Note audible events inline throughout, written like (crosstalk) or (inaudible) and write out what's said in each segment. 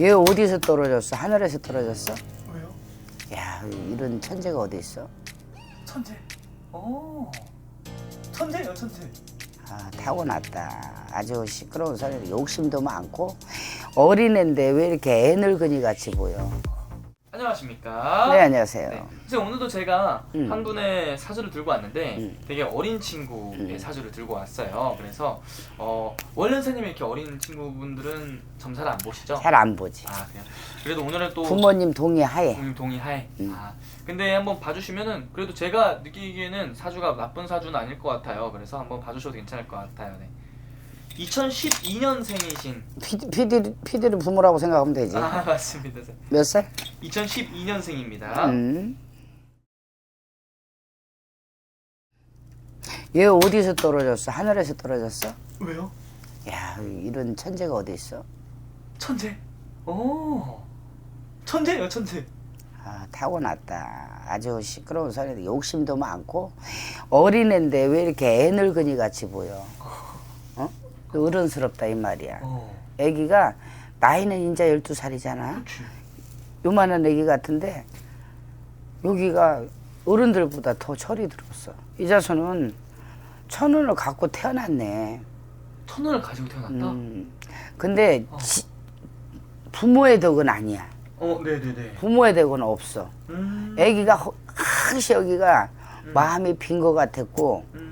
얘 어디서 떨어졌어? 하늘에서 떨어졌어? 왜요? 야 이런 천재가 어디 있어? 천재. 오. 천재예요, 천재. 아, 타고났다. 아주 시끄러운 소리, 욕심도 많고 어린애인데 왜 이렇게 애늙은이 같이 보여? 안녕하십니까? 네 안녕하세요. 네. 선생님 오늘도 제가 음. 한 분의 사주를 들고 왔는데 음. 되게 어린 친구의 음. 사주를 들고 왔어요. 그래서 어, 원래 선생님이 이렇게 어린 친구분들은 점사를 안 보시죠? 잘 안 보지. 아 그래요. 그래도 오늘은 또 부모님 동의하에. 부모님 동의하에. 음. 아 근데 한번 봐주시면은 그래도 제가 느끼기에는 사주가 나쁜 사주는 아닐 것 같아요. 그래서 한번 봐주셔도 괜찮을 것 같아요. 네. 2012년생이신 피디, 피디, 피디를 부모라고 생각하면 되지. 아 맞습니다. 몇 살? 2012년생입니다. 음. 얘 어디서 떨어졌어? 하늘에서 떨어졌어? 왜요? 야 이런 천재가 어디 있어? 천재. 오. 천재예요, 천재. 아, 타고났다. 아주 시끄러운 소리, 욕심도 많고 어린애인데 왜 이렇게 애 늙은이 같이 보여? 어? 어른스럽다 이 말이야. 어. 애기가 나이는 이제 12살이잖아. 그렇지. 요만한 애기 같은데 여기가 어른들보다 더 철이 들었어. 이 자손은 천운을 갖고 태어났네. 천원을 가지고 태어났다. 음. 근데 어. 지- 부모의 덕은 아니야. 어, 네, 네, 네. 부모의 덕은 없어. 음. 애기가 허- 항시 여기가 마음이 빈 것 같았고 음.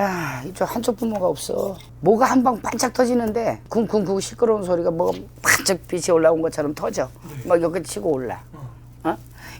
아 이쪽 한쪽 부모가 없어. 뭐가 한 방 반짝 터지는데 쿵쿵쿵 시끄러운 소리가 뭐가 반짝 빛이 올라온 것처럼 터져. 막 여기 치고 올라 어. 어?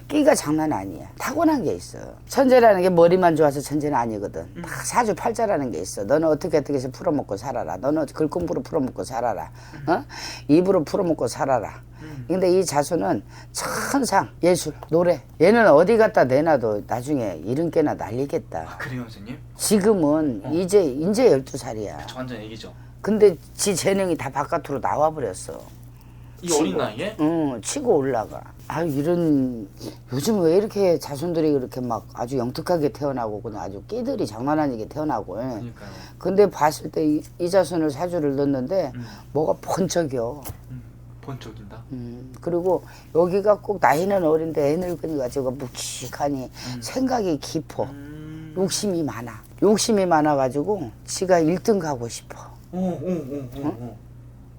끼가 장난 아니야. 타고난 게 있어. 천재라는 게 머리만 좋아서 천재는 아니거든. 다 사주 팔자라는 게 있어. 너는 어떻게 어떻게 해서 풀어먹고 살아라. 너는 글공부로 풀어먹고 살아라. 어? 입으로 풀어먹고 살아라. 근데 이 자수는 천상 예술 노래. 얘는 어디 갖다 내놔도 나중에 이런 깨나 날리겠다. 아, 그래요, 선생님? 지금은 이제 이제 12살이야. 저 완전 애기죠. 근데 지 재능이 다 바깥으로 나와 버렸어 이 어린 나이에? 응 치고 올라가 아 이런 요즘 왜 이렇게 자손들이 그렇게 막 아주 영특하게 태어나고 그냥 아주 끼들이 장난 아니게 태어나고 예. 그러니까요. 근데 봤을 때 이 자손을 사주를 넣었는데 음. 뭐가 번쩍여 음. 번쩍인다. 음, 그리고 여기가 꼭 나이는 어린데 애늙은이 가지고 묵직하니 생각이 깊어 음. 욕심이 많아 욕심이 많아가지고 지가 1등 가고 싶어 오, 오, 오, 오, 오.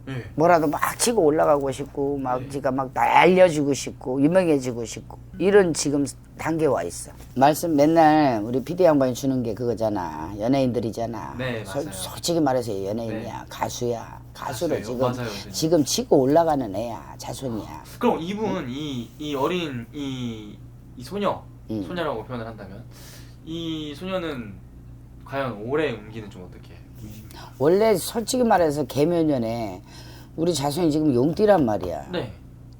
예. 뭐라도 막 치고 올라가고 싶고 막 네. 지가 막 알려주고 싶고 유명해지고 싶고 이런 지금 단계 와 있어 말씀 맨날 우리 PD 양반이 주는 게 그거잖아 연예인들이잖아 네, 솔- 맞아요. 솔직히 말해서 연예인이야 네. 가수야 가수로 가수예요. 지금 맞아요. 지금 치고 올라가는 애야 자손이야 그럼 이분 이, 이 어린 이, 이 소녀 음. 소녀라고 표현을 한다면 이 소녀는 과연 오래 옮기는 좀 어떻게? 원래 솔직히 말해서 개면연에 우리 자손이 지금 용띠란 말이야. 네,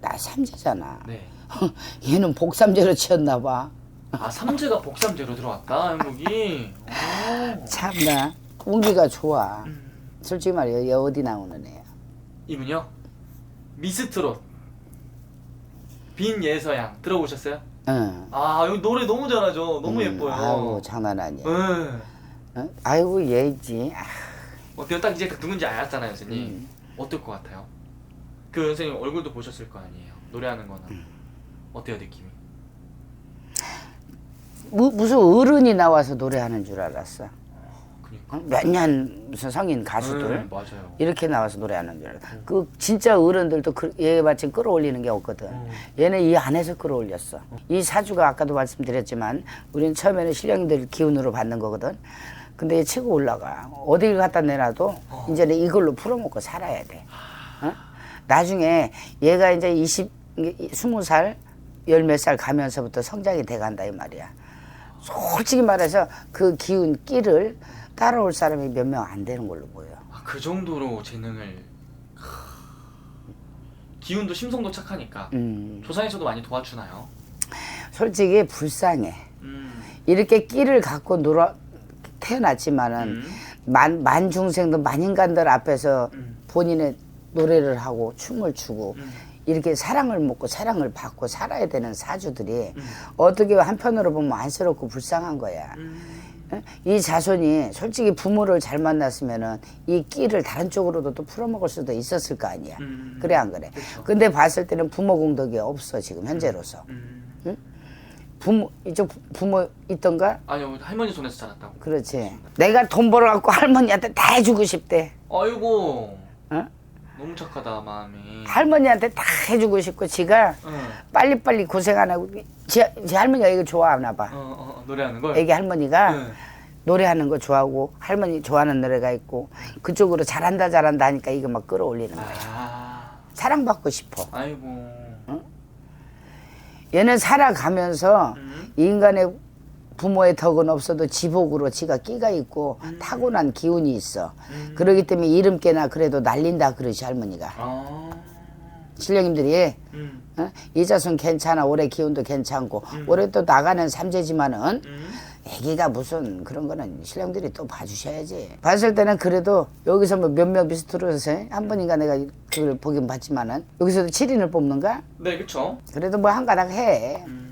나 삼재잖아. 네. (laughs) 얘는 복삼재로 치었나 봐. 아 삼재가 복삼재로 들어왔다 행복이. 오. 참나 운기가 좋아. 음. 솔직히 말해 얘 어디 나오는 애야. 이분요 미스트롯 빈 예서양 들어보셨어요? 응. 아 여기 노래 너무 잘하죠. 너무 음, 예뻐요. 아우 장난 아니야. 네. 응? 아이고 얘지. 아, 어때요? 딱 이제 그 누군지 알았잖아요, 선생님. 음. 어떨 것 같아요? 그 선생님 얼굴도 보셨을 거 아니에요. 노래하는 거나 음. 어때요 느낌이? 무, 무슨 어른이 나와서 노래하는 줄 알았어. 그니까. 몇 년 무슨 성인 가수들 네, 맞아요. 이렇게 나와서 노래하는 줄 알았어. 그 진짜 어른들도 그, 얘 마침 끌어올리는 게 없거든. 음. 얘는 이 안에서 끌어올렸어. 이 사주가 아까도 말씀드렸지만 우리는 처음에는 신령들 기운으로 받는 거거든. 근데 얘 치고 올라가. 어딜 갖다 내놔도 이제는 이걸로 풀어먹고 살아야 돼. 어? 나중에 얘가 이제 20, 20살, 열 몇 살 가면서부터 성장이 돼 간다 이 말이야. 솔직히 말해서 그 기운, 끼를 따라올 사람이 몇 명 안 되는 걸로 보여. 아, 그 정도로 재능을 하... 기운도 심성도 착하니까 음, 조상에서도 많이 도와주나요? 솔직히 불쌍해. 음. 이렇게 끼를 갖고 놀아 태어났지만은 음. 만, 만 중생들 만 인간들 앞에서 음. 본인의 노래를 하고 춤을 추고 음. 이렇게 사랑을 먹고 사랑을 받고 살아야 되는 사주들이 음. 어떻게 한편으로 보면 안쓰럽고 불쌍한 거야. 이 자손이 솔직히 부모를 잘 만났으면은 이 끼를 다른 쪽으로도 또 풀어먹을 수도 있었을 거 아니야. 음. 그래 안 그래? 근데 봤을 때는 부모 공덕이 없어 지금 현재로서. 음. 부모 이쪽 부- 부모 있던가? 아니요 할머니 손에서 자랐다고. 그렇지. 내가 돈 벌어갖고 할머니한테 다 해주고 싶대. 아이고 어? 너무 착하다 마음이. 할머니한테 다 해주고 싶고 지가 응. 빨리빨리 고생 안 하고 지, 지 할머니가 이거 좋아하나 봐. 어, 어, 어, 노래하는 걸. 애기 할머니가 응. 노래하는 거 좋아하고 할머니 좋아하는 노래가 있고 그쪽으로 잘한다 잘한다 하니까 이거 막 끌어올리는 거야. 아. 사랑받고 싶어. 아이고. 얘는 살아가면서 음. 인간의 부모의 덕은 없어도 지복으로 지가 끼가 있고 타고난 기운이 있어. 음. 그러기 때문에 이름께나 그래도 날린다 그러시 할머니가. 아. 신령님들이 음. 어? 이 자손 괜찮아 올해 기운도 괜찮고 올해 또 나가는 삼재지만은 음. 애기가 무슨 그런 거는 신령들이 또 봐주셔야지. 봤을 때는 그래도 여기서 뭐몇명 비슷해서 한 번인가 내가 그걸 보긴 봤지만은 여기서도 7인을 뽑는가? 네 그쵸. 그래도 뭐 한 가닥 해. 음.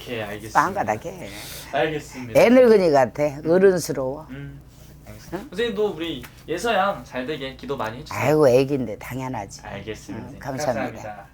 오케이 뭐 알겠습니다. 한 가닥 해. 알겠습니다. 애 늙은이 같아. 어른스러워. 음. 알겠습니다. 선생님도 우리 예서양 잘 되게 기도 많이 해주세요. 아이고 애기인데 당연하지. 알겠습니다. 음, 감사합니다. 감사합니다.